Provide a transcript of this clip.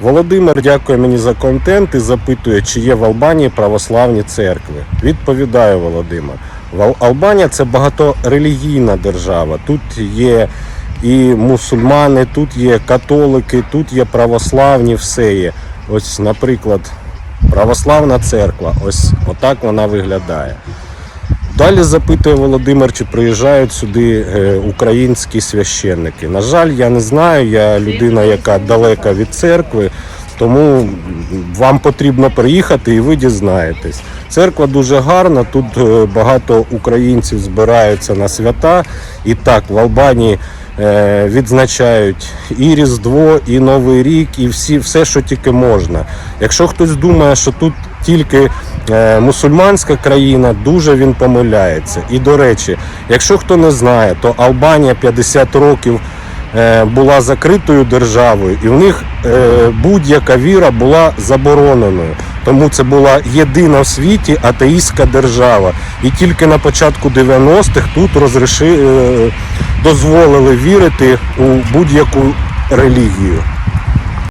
Володимир дякує мені за контент і запитує, чи є в Албанії православні церкви. Відповідаю, Володимир. Албанія це багаторелігійна держава. Тут є і мусульмани, тут є католики, тут є православні, все є. Ось, наприклад, православна церква. Ось отак вона виглядає. Далі запитує Володимир, чи приїжджають сюди е, українські священники. На жаль, я не знаю. Я людина, яка далека від церкви, тому вам потрібно приїхати і ви дізнаєтесь. Церква дуже гарна. Тут е, багато українців збираються на свята. І так, в Албанії е, відзначають і Різдво, і Новий рік, і всі, все, що тільки можна. Якщо хтось думає, що тут тільки мусульманська країна, дуже він помиляється. І до речі, якщо хто не знає, то Албанія 50 років е, була закритою державою, і в них е, будь-яка віра була забороненою. Тому це була єдина в світі атеїстська держава. І тільки на початку 90-х тут розріши, е, дозволили вірити у будь-яку релігію.